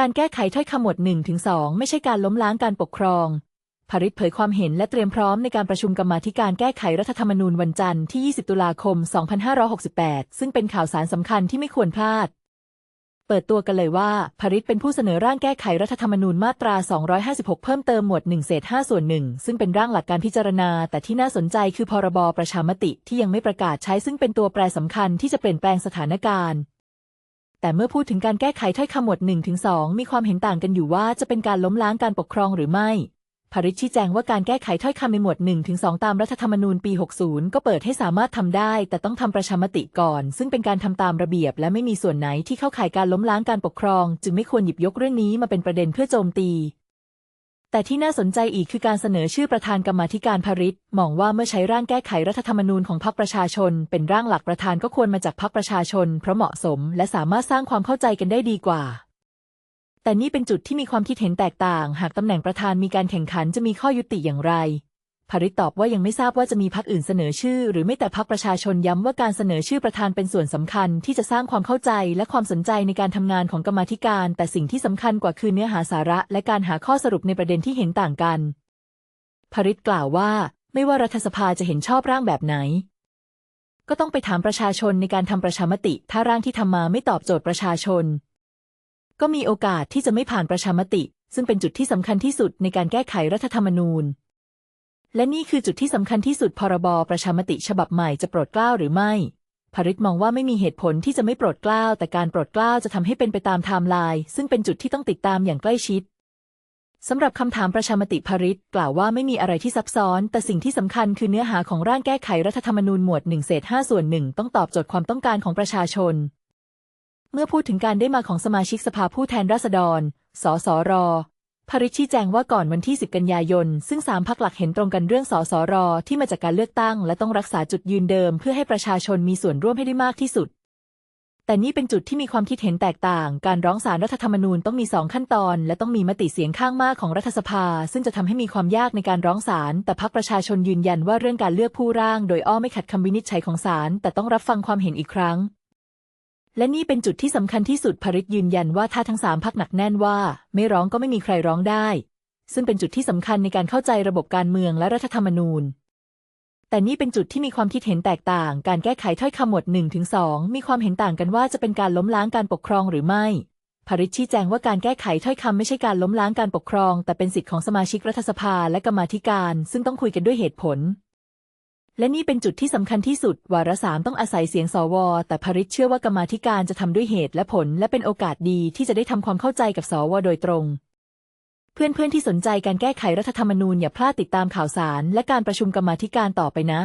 การแก้ไขถ้อยคำหมวด1ถึง2ไม่ใช่การล้มล้างการปกครองภริษเผยความเห็นและเตรียมพร้อมในการประชุมกรรมาธิการแก้ไขรัฐธรรมนูญวันจันทร์ที่ 20 ตุลาคม 2568 ซึ่งเป็นข่าวสารสำคัญที่ไม่ควรพลาด เปิดตัวกันเลยว่าภริษเป็นผู้เสนอร่างแก้ไขรัฐธรรมนูญมาตรา 256 เพิ่มเติมหมวด 1 เศษ 5 ส่วน 1 ซึ่งเป็นร่างหลักการพิจารณา แต่ที่น่าสนใจคือพรบประชามติที่ยังไม่ประกาศใช้ซึ่งเป็นตัวแปรสำคัญที่จะเปลี่ยนแปลงสถานการณ์ แต่เมื่อพูดถึงการแก้ไขถ้อยคำหมวด1ถึง2มีความเห็นต่างกันอยู่ว่าจะเป็นการล้มล้างการปกครองหรือไม่ภริชชี้แจงว่าการแก้ไขถ้อยคำในหมวด1ถึง2ตามรัฐธรรมนูญปี 60 ก็เปิดให้สามารถทำได้ แต่ต้องทำประชามติก่อน ซึ่งเป็นการทำตามระเบียบ และไม่มีส่วนไหนที่เข้าข่ายการล้มล้างการปกครอง จึงไม่ควรหยิบยกเรื่องนี้มาเป็นประเด็นเพื่อโจมตี แต่ที่น่าสนใจอีกคือการเสนอชื่อประธานกรรมาธิการภริษมองว่าเมื่อใช้ร่างแก้ไขรัฐธรรมนูญของพรรคประชาชน เป็นร่างหลักประธานก็ควรมาจากพรรคประชาชน เพราะเหมาะสม และสามารถสร้างความเข้าใจกันได้ดีกว่า แต่นี่เป็นจุดที่มีความคิดเห็นแตกต่าง หากตำแหน่งประธานมีการแข่งขันจะมีข้อยุติอย่างไร ภริตตอบว่ายังไม่ทราบว่าจะมีพรรคอื่นเสนอชื่อ หรือไม่แต่พรรคประชาชนย้ำว่าการเสนอชื่อประธานเป็นส่วนสำคัญที่จะสร้างความเข้าใจและความสนใจในการทำงานของกรรมาธิการ แต่สิ่งที่สำคัญกว่าคือเนื้อหาสาระ และการหาข้อสรุปในประเด็นที่เห็นต่างกันภริตกล่าวว่า ไม่ว่ารัฐสภาจะเห็นชอบร่างแบบไหน ก็ต้องไปถามประชาชนในการทำประชามติ ถ้าร่างที่ทำมาไม่ตอบโจทย์ประชาชน ก็มีโอกาสที่จะไม่ผ่านประชามติ ซึ่งเป็นจุดที่สำคัญที่สุดในการแก้ไขรัฐธรรมนูญ และนี่คือจุดที่สำคัญที่สุดพรบประชามติฉบับใหม่จะโปรดเกล้าหรือไม่ภริษมองว่าไม่มีเหตุผลที่จะไม่โปรดเกล้า แต่การโปรดเกล้าจะทำให้เป็นไปตามไทม์ไลน์ซึ่งเป็นจุดที่ต้องติดตามอย่างใกล้ชิด สำหรับคำถามประชามติภริษกล่าวว่าไม่มีอะไรที่ซับซ้อน แต่สิ่งที่สำคัญคือเนื้อหาของร่างแก้ไขรัฐธรรมนูญหมวด1เศษ5ส่วนหนึ่งต้องตอบโจทย์ความต้องการของประชาชน เมื่อพูดถึงการได้มาของสมาชิกสภาผู้แทนราษฎร สสร ภริชชี้แจงว่าก่อนวันที่ 10 กันยายน ซึ่งสามพักหลักเห็นตรงกันเรื่องสสร ที่มาจากการเลือกตั้ง และต้องรักษาจุดยืนเดิม เพื่อให้ประชาชนมีส่วนร่วมให้ได้มากที่สุด แต่นี่เป็นจุดที่มีความคิดเห็นแตกต่าง การร้องสารรัฐธรรมนูญต้องมีสองขั้นตอน และต้องมีมติเสียงข้างมากของรัฐสภา ซึ่งจะทำให้มีความยากในการร้องศาลแต่พักประชาชนยืนยันว่าเรื่องการเลือกผู้ร่าง โดยอ้อไม่ขัดคำวินิจฉัยของศาลแต่ต้องรับฟังความเห็นอีกครั้ง และนี่เป็นจุดที่สำคัญที่สุดภริษยืนยันว่าถ้าทั้งสามพักหนักแน่นว่า ไม่ร้องก็ไม่มีใครร้องได้ ซึ่งเป็นจุดที่สำคัญในการเข้าใจระบบการเมืองและรัฐธรรมนูญ แต่นี่เป็นจุดที่มีความคิดเห็นแตกต่าง การแก้ไขถ้อยคำหมวด1ถึง2มีความเห็นต่างกันว่าจะเป็นการล้มล้างการปกครองหรือไม่ภริชชี้แจงว่าการแก้ไขถ้อยคำไม่ใช่การล้มล้างการปกครอง แต่เป็นสิทธิของสมาชิกรัฐสภาและกรรมาธิการ ซึ่งต้องคุยกันด้วยเหตุผล และนี่เป็นจุดที่สำคัญที่สุด วาระสามต้องอาศัยเสียงสว แต่ภริชเชื่อว่ากรรมาธิการจะทำด้วยเหตุและผล และเป็นโอกาสดีที่จะได้ทำความเข้าใจกับสวโดยตรง เพื่อนๆที่สนใจการแก้ไขรัฐธรรมนูญอย่าพลาดติดตามข่าวสาร และการประชุมกรรมาธิการต่อไปนะ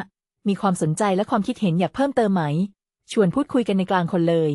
มีความสนใจและความคิดเห็นอยากเพิ่มเติมไหม ชวนพูดคุยกันในกลางคนเลย